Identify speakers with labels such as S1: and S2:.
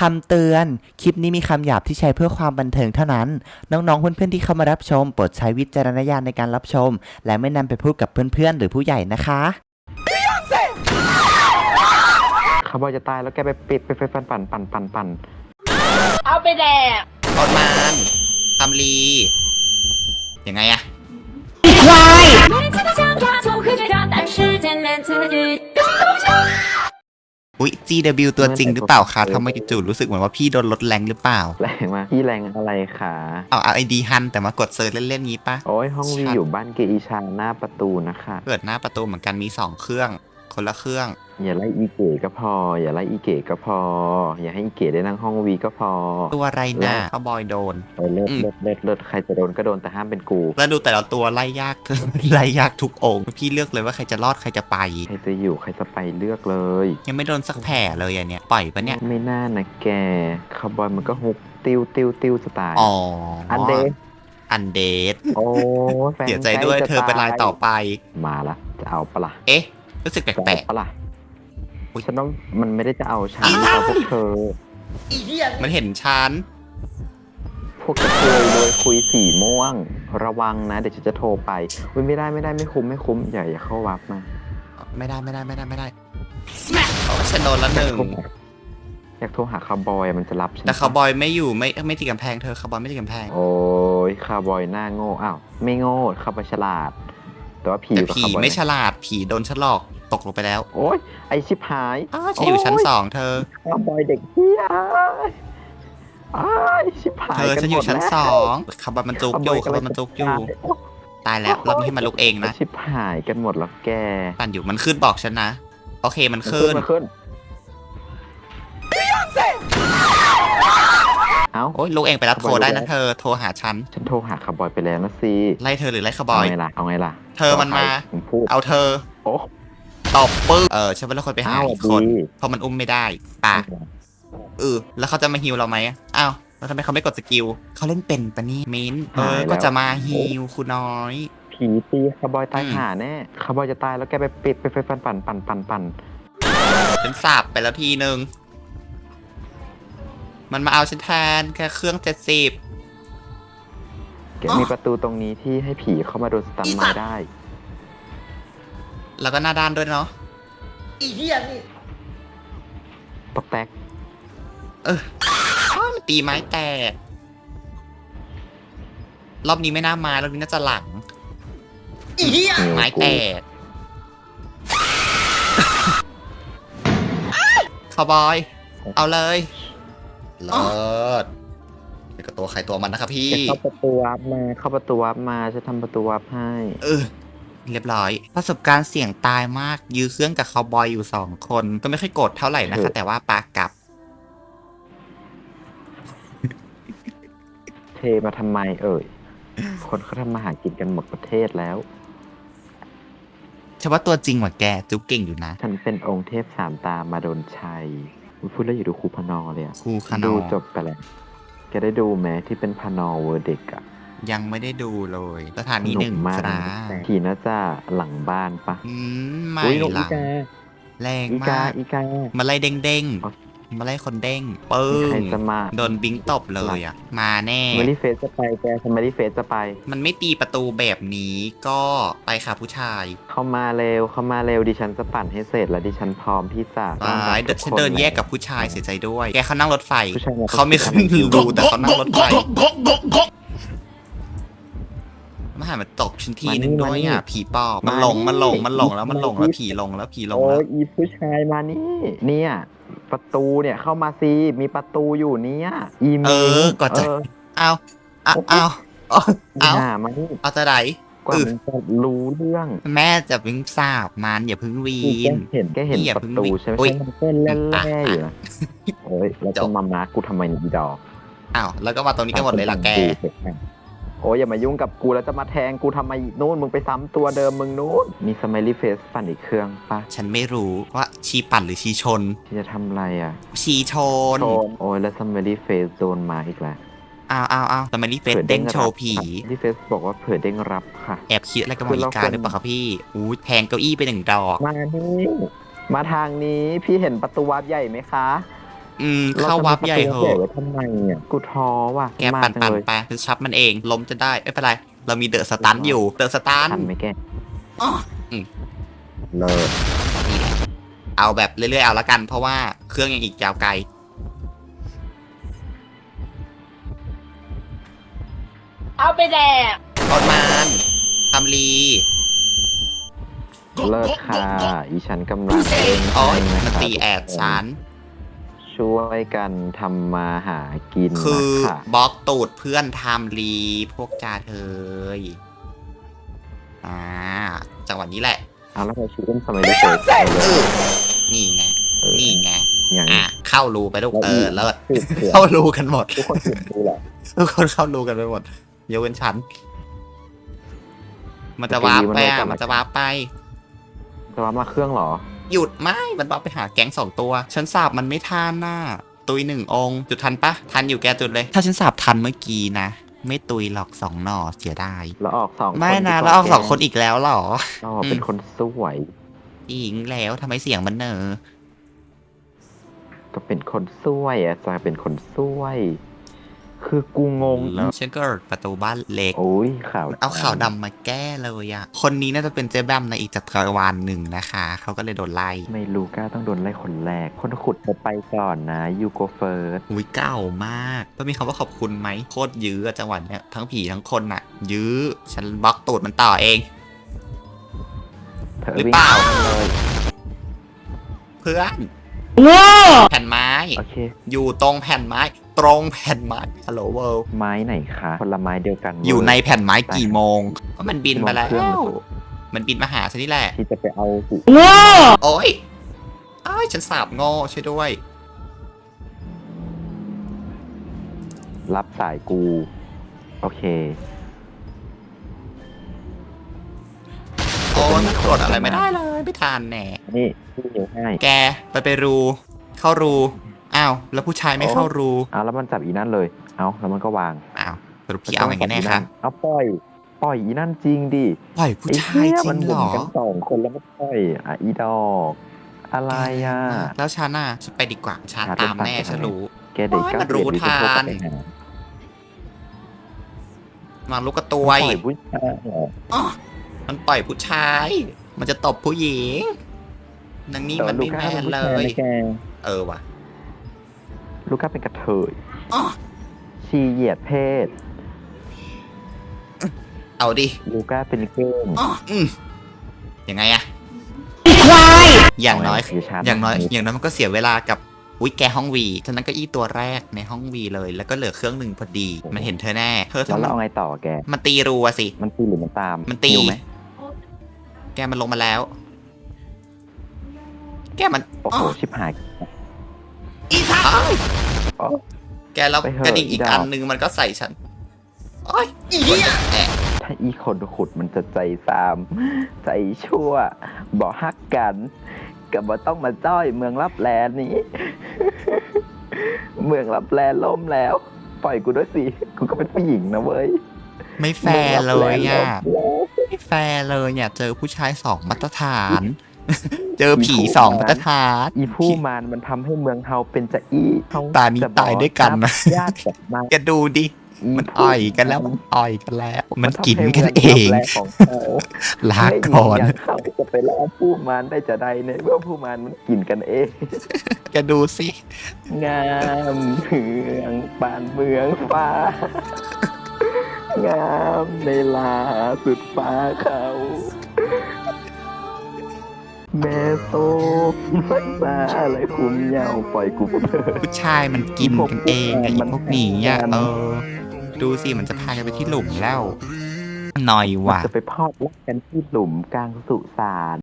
S1: คำเตือน คลิปนี้มีคำหยาบที่ใช้เพื่อความบันเทิงเท่านั้น น้องๆ เพื่อนๆ ที่เข้ามารับชม โปรดใช้วิจารณญาณในการรับชม และไม่นำไปพูดกับเพื่อนๆ หรือผู้ใหญ่นะคะ
S2: คาร์บอยจะตายแล้วแกไปปิดไปไฟฟันปั่นปั่นปั่นปั่น
S3: เอาไปแดก
S4: อดมานตำลียังไงอะ
S5: ควาย
S4: อุ้ย GW ตัวจริงหรือเปล่าคะทำไมจู่ๆรู้สึกเหมือนว่าพี่โดนลดแรงหรือเปล่า
S2: แรงมากพี่แรงอะไรขา
S4: เอาเอาไอดีฮันแต่มากดเซิร์ชเล่นๆงี้ปะ
S2: โอ้ยห้องวี
S4: ชัด
S2: อยู่บ้านเกอีชาหน้าประตูนะคะ
S4: เปิดหน้าประตูเหมือนกันมีสองเครื่อง คนละเครื่อง
S2: อย่าไล่อีเก๋ก็พอ อย่าไล่อีเก๋ก็พอ อย่าให้อีเก๋ได้นั่งห้องวีก็พอ
S4: ตัวอะไรนะ
S2: แล้ว
S4: เขาบอยโดน
S2: เออเลิศ
S4: อืม
S2: เลิศเลิศเลิศใครจะโดนก็โดนแต่ห้ามเป็นกู
S4: แล้วดูแต่ละตัวไล่ยาก ไล่ยากทุกองค์พี่เลือกเลยว่าใครจะรอดใครจะไป
S2: ใครจะอยู่ใครจะไปเลือกเลย
S4: ยังไม่โดนสักแผลเลยอันเนี้ยปล่อยปะเนี่ย
S2: ไม่น่านะแกคาร์บอยมันก็ฮุกติ้วติ้วติ้วสไตล์
S4: อ๋อ
S2: อั
S4: อั
S2: นเดย์
S4: อันเดท
S2: โอ้แฟน
S4: เสียใจด้วย
S2: ใกล้จะ
S4: เธอเป็นรายต่อไป
S2: มาละ จะเอาปะล่ะ
S4: เอ๊ะ รู้สึกแป
S2: จะ
S4: ล
S2: เอา
S4: ก
S2: ปะล่ะ
S4: อุ๊ย
S2: ฉันว่ามันไม่ได้จะเอาฉันมันเอาพวกเธอ
S4: ๆมันเห็นฉัน
S2: พวกกระเทยเลยคุยสีม่วง ระวังนะ เดี๋ยวฉันจะโทรไปอุ๊ยไม่ได้ไม่ได้ไม่คุ้มไม่คุ้มอย่าอย่าเข้าวับมา
S4: ไม่ได้ไม่ได้ไม่ได้ไม่ได้โอ้ฉันโดนละหนึ่ง
S2: อยากโทรหาคาร์บอยมันจะรับฉัน
S4: แต่คาร์บอยไม่อยู่ไม่ไม่ติดกำแพงเธอคาร์บอยไม่ติดกำแพง
S2: โอ้ยคาร์บอยหน้าโง่อ้าวไม่โง่คาร์บอยฉลาด แต่ว่าผี
S4: แต่
S2: กับ
S4: ผี
S2: คาร์บอย
S4: ไม่ฉลาดผีโดนฉลอกตกลงไปแล้ว
S2: โอ้ยไอชิบหาย
S4: อ้าวฉันอยู่ชั้นสองเธอ
S2: คาร์บอยเด็กเฮียอ้ายชิบหาย
S4: เธอ
S2: กั
S4: ฉั
S2: น
S4: นอ
S2: หม
S4: ยู่
S2: ด
S4: ชั้น
S2: แล้ว
S4: สองคาร์บอยมันจุกอยู่คาร์บอยมันจุกอยู่ ตายแล้วเรามีให้มันลุกเองนะ
S2: ชิบหายกันหมดแล้วแก
S4: ปั่นอยู่มันขึ้นบอกฉันนะ โอเคมันขึ้น
S2: มาขึ้น เอ้า
S4: โอ้ยลุกเองไปแล้ว
S2: คาร์บอย
S4: โทรได้
S2: ลุกแล้
S4: นะ
S2: ว
S4: เธอโทรหาฉัน
S2: ฉันโทรหาคาร์บอยไปแล้วนะสิ
S4: ไล่เธอหรือไล่คาร์บ
S2: เอา
S4: อย
S2: ไงล่ะ เอาไงล่ะ
S4: เธอมันมา
S2: ผมพูด
S4: เอาเธอ
S2: โอ้
S4: ตบปึ๊บเออฉันเป็นคนไปหา
S2: อ้าว
S4: อีกคน
S2: ดี
S4: เพราะมันอุ้มไม่ได้ป่ะเออแล้วเขาจะมาฮิวเราไหมอ้าวแล้วทำไมเขาไม่กดสกิลเขาเล่นเป็นปะนี่มิ้นเออก็จะมาฮิวคุณน้อย
S2: ผีตีคาร์บอยตาย
S4: อืม
S2: หาแน่คาร์บอยจะตายแล้วแกไปปิดไปไปปั่นปั่นปั่นปั่นปั่น
S4: ฉันสาบไปแล้วทีนึง มันมาเอาฉันแทนแค่เครื่องเจ็ดสิบ
S2: แกมีประตูตรงนี้ที่ให้ผีเข้ามาโดนสตันไม้ได้
S4: แล้วก็หน้าด้านด้วยเนาะ
S2: ตกแตก
S4: อ้าวมันตีไม้แตก รอบนี้ไม่น่าไม้รอบนี้น่าจะหลังไม้แตกคาวบอย เอาเลย เลิศเป็นกับตัวใครตัวมันนะครับพี่
S2: แกเข้าประตูวับมาเข้าประตูวับมาจะทำประตูวับให้
S4: เออ เรียบร้อย ประสบการณ์เสี่ยงตายมาก ยื้อเครื่องกับคาวบอยอยู่สองคน ก็ไม่ค่อยโกรธเท่าไหร่นะคะ แต่ว่าปากกลับ
S2: เทมาทำไมเอ่ย คนเขาทำมาหากินกันหมดประเทศแล้ว
S4: ฉันว่าตัวจริงว่ะแกจุ๊บเก่งอยู่นะ
S2: ฉันเป็นองค์เทพสามตามาโดนชัย อุ๊ยพูดแล้วอยู่ดูครูพนอเลยอะ
S4: ครูคาน
S2: ดู
S4: อ
S2: จบไปแล้วแกได้ดูไหมที่เป็นพนอเวอร์เด็กอะ
S4: ยังไม่ได้ดูเลย สถานีหนึ่ง
S2: สกมาก
S4: จ้า
S2: ผีน่าจะหลังบ้านปะ
S4: อืมไม่
S2: อุ๊ยนก
S4: ห
S2: อี
S4: ลัง
S2: กา
S4: แรง
S2: อี
S4: มากา
S2: กอีกา
S4: มาไล่เด้งเด้ง
S2: อ๋อ
S4: มาไล่คนเด้งปึ้
S2: ใครงจะมา
S4: โดนบิงตบเลยอะ มาแน่
S2: สมารีเฟสจะไปแกสมารีเฟสจะไป
S4: มันไม่ตีประตูแบบนี้ก็ไปค่ะผู้ชาย
S2: เข้ามาเร็วเข้ามาเร็วดิฉันจะปั่นให้เสร็จแล้วดิฉันพร้อมที่จะ
S4: ตายเดินฉันเดินแยกกับผู้ชายเสียใจด้วย แกเขานั่งรถไฟ
S2: ผู้ชาย
S4: เขาไม่ขึ้นรูแต่เขานั่งรถไฟมาหามาตกฉันทีนึงด้วยอะ ผีปอบมันหลงมันหลงมันหลงแล้วมันหลงแล้วผีหลงแล้วผีหลง
S2: โอ้
S4: แล้ว
S2: ยอีผู้ชายมานี่ เนี่ย ประตูเนี่ยเข้ามาสิมีประตูอยู่เนี่ยอีเม
S4: เออก็จะ
S2: เออ
S4: เอาเอาเอาเอาเอา
S2: หามานี่
S4: เอาจะไหน
S2: กว่า
S4: อือ
S2: มันจะรู้เรื่อง
S4: แม่จะเพิ่งทราบมันอย่าเพิ่งวี
S2: แก
S4: น
S2: เห็นแกเห็น
S4: พี่อย่า
S2: ประตู
S4: เพิ่ง
S2: ใช่ไหม
S4: อุ๊ย
S2: ใช่มันเต้นแล่ๆอยู่นะโอ้ยแล้ว
S4: จ
S2: จะ
S4: บ
S2: มามาร์กกูทำไมเนี่ยอีดอก
S4: อ้าวแล้วก็มาตรงนี้กันหมดเลยล่ะแก
S2: โอ้ยอย่ามายุ่งกับกูแล้วจะมาแทงกูทำไมนู่นมึงไปซ้ำตัวเดิมมึงนู่นมีสมัยรีเฟสปั่นอีกเครื่องปะ
S4: ฉันไม่รู้ว่าชีปั่นหรือชีชน
S2: ที่จะทำอะไรอะ
S4: ชีชน
S2: โชนโอ้ยแล้วสมัยรีเฟสโดนมาอีกแล้ว
S4: อ้าวอ้าวอ้าวแต่มันนี่เฟซเด้งโชว์ผี
S2: รีเฟสบอกว่าเผื่อเด้งรับค่ะ
S4: แอบคิดอะไรกับหมออีกาหรือเปล่าครับพี่อู้แพงเก้าอี้ไปหนึ่งดอก
S2: มานี่มาทางนี้พี่เห็นประตูวาร์ปใหญ่ไหมคะ
S4: อืมเข้าวับใหญ่เห
S2: ราจะมาประตู
S4: อะ
S2: ไว้ทำไมอะกูท้อว่ะ
S4: แก
S2: มา
S4: ปั่น
S2: จัง
S4: ปั่น
S2: เลย
S4: ไปคือชับมันเองล้มจะได้ไม่เป็นไร เรามีเดอะสตันอยู่เดอะสตัน
S2: ทันไหมแก
S4: อ๋ออืม
S2: เลิศ
S4: นี่แหละเอาแบบเรื่อยๆเอาละกัน เพราะว่าเครื่องยังอีกยาวไกล
S3: เอาไปแดก
S4: ตอนมานทำลี
S2: เลิศค่ะ อีฉันกำลัง
S4: โอ้ย
S2: ให้ะ
S4: มัน
S2: คะ
S4: ตีแอดฉัน
S2: ช่วยกันทำมาหากิน
S4: คือ
S2: นะคะ
S4: บล็อกตูดเพื่อนทำลีพวกจาเธยอ่าจังหวะนี้แหละ
S2: เอาแล้วเราชูกันสมัยเด็กๆเอาเลย
S4: นี่ไง
S2: เออ
S4: นี่ไง
S2: อย่าง
S4: อะ เข้ารูไปลูก
S2: แล้ว
S4: เอ
S2: อี
S4: อเลิศ
S2: สืบเสือ
S4: เข้ารูกันหมด
S2: ทุกคนสืบดูแหละ
S4: ทุกคนเข้ารูกันไปหมดยกเว้นฉัน มันจะวาร์ปไปอะ มันจะวาร์ปไป
S2: จะว่ามาเครื่องเหรอ
S4: หยุดไม่มันวาร์ปไปหาแก๊งสองตัว ฉันสาบมันไม่ทันน่ะตุยหนึ่งองค์จุดทันปะทันอยู่แกจุดเลย ถ้าฉันสาบทันเมื่อกี้นะ ไม่ตุยหรอกสองหน่อเสียดาย
S2: แล้วออกสอง
S4: ไม่นะ
S2: ดีว่า
S4: แล้วออกสอง
S2: แค
S4: นอีกแล้วเหรอ
S2: อ๋อเป็นคนสวย
S4: อีกแล้วทำไมเสียงมันเหนอ
S2: ก็เป็นคนสวยอะจะเป็นคนสวย คือกูงง
S4: แล้วฉันก็เปิดประตูบ้านเล็ก
S2: โอ้ยข่าว
S4: เอาข่าวดำมาแก้เลยอะคนนี้น่าจะเป็นเจ๊แบมในอีกจักรวาลหนึ่งนะคะ เขาก็เลยโดนไล่
S2: ไม่รู้ก้าต้องโดนไล่คนแรก คนขุดเขาไปก่อนนะยูโกเฟิร์ส
S4: อุ้ยเก่ามากต้องมีคำว่าขอบคุณไหมโคตรยื้ออะจังหวะเนี้ยทั้งผีทั้งคนอะยื้อ ฉันบล็อกตูดมันต่อเอง
S2: เธอ
S4: หรือ
S2: วิ่ง
S4: เปล่า
S2: เลย
S4: เพื่อน แผ่นไม้
S2: โอเค
S4: อยู่ตรงแผ่นไม้ ตรงแผ่นไม้ฮัลโหลเวิลด์
S2: ไม้ไหนคะผลไม้เดียวกัน
S4: อยู่ใน
S2: เว้
S4: แผ่นไม้กี่โมงก็มันบินไปแล้
S2: เครื่อง
S4: วมันบินมาหาฉันนี่แหละ
S2: ที่จะไปเอาหู
S4: โอ๊ยอ้ายฉันสาบโง่ช่วยด้วย
S2: รับสายกู โอเค
S4: อ้ยมันกดอะไรไม่ได้เลยไม่ทันแน่
S2: นี่พี่เดี๋ยวให้
S4: แกไปไปรู เข้ารูอ้าวแล้วผู้ชายไม่เข้ารู
S2: เอาแล้วมันจับอีนั่นเลย เอาแล้วมันก็วาง
S4: อ้าวสรุปพี่เอาอย่างไงแน่คะ
S2: เอาปล่อยปล่อยอีนั่นจริงดิ
S4: ปล่อยผู้
S2: ไอ้
S4: ชาย
S2: เหี้ย
S4: จริ
S2: มัน
S4: ง
S2: ห
S4: เหร
S2: มุน
S4: อ
S2: กันสองคนแล้วก็ปล่อยอะอีดอกอะไรอะ
S4: แล้วฉันน่ะฉันไปดีกว่าฉัน
S2: หา
S4: ตามแน่
S2: ต้นทาง
S4: ฉันรู้
S2: แกเด็ก
S4: โอ้ย
S2: เก้า
S4: มันรู้
S2: เดือนจะโทรกลับ
S4: ทัน
S2: ไปหา
S4: มาลูกกระตั
S2: ป
S4: ว
S2: ล่
S4: ย
S2: อยผู้ชายเหรอ
S4: มันปล่อยผู้ชาย มันจะตบผู้หญิงนางนี่มันไม่แมนเลย
S2: แก
S4: เออว่ะ
S2: ลูก้าเป็นกระเทย
S4: อ๋อ
S2: ชีเหยียดเพศ
S4: เอาดิ
S2: ลูก้าเป็นเก้ง
S4: อ๋ออืมยังไงอะอย่างน้อย
S2: อย่าช้า
S4: อย่างน้อย อย่างน้อยมันก็เสียเวลากับวิแกห้องวีฉะนั้นเก็อี้ตัวแรกในห้องวีเลย แล้วก็เหลือเครื่องหนึ่งพอดี มันเห็นเธอแน่ เธอ
S2: แล้ว
S4: ทำ
S2: เรา
S4: มัน
S2: เอาไงต่อแก
S4: มันตีรูอะสิ
S2: มันตีหรือมันตาม
S4: มันตี
S2: หิวไหม
S4: แกมันลงมาแล้ว แกมัน
S2: โอ้โหชิบหาย
S4: อ้าว
S2: อ๋อ
S4: แกแล้ว
S2: ไปเถอะ
S4: กระดิ่งอีก
S2: อีดอก
S4: อันนึงมันก็ใส่ฉันโอ้ยอีเหี้ยแอะ
S2: ถ้าอีคนขุดมันจะใจตาม ใจชั่วบอกฮักกันกับว่าต้องมาจ้อยเมืองรับแลนี้ เมืองรับแลล่มแล้ว ปล่อยกูด้วยสิ กูก็เป็นผู้หญิงนะเว้ย
S4: ไม่แฟร์เลยอะ
S2: เมืองรับแลล่ม แล้ว
S4: ไม่แฟร์เลยเนี่ย เจอผู้ชายสองมาตรฐาน เจอผีสองมาตรฐาน
S2: อีผู้มานมันทำให้เมืองเฮาเป็นจะอีเฮ
S4: ตานี้
S2: จะบ
S4: ตายด้วยกันนะ
S2: ญาติกลับมา
S4: แกดูดิ มันอ่อยกันแล้วมันอ่อยกันแล้ว มันกิน
S2: ทำให้
S4: กันเอง
S2: มืรับแลของเขา
S4: ลาก่อน
S2: ไม่มีอย่างเขาจะไปล่าผู้มารได้จะใดในเมื่อผู้มารมันกินกันเอง
S4: แกดูสิ
S2: งามเมืองปานเมืองฟ้า งามในลาสุดฟ้าเขาแม่โตมันตาอะไรคุมเหยาวปล่อยกูไปเถอะ
S4: ผู้ชายมันกินกันเองไอ้
S2: มัน
S4: พวกนี้อะ
S2: มัน
S4: เออ ดูสิมันจะพากันไปที่หลุมแล้วหน่อยว่ะ
S2: จะไปพอดรักกันที่หลุมกลางสุสาน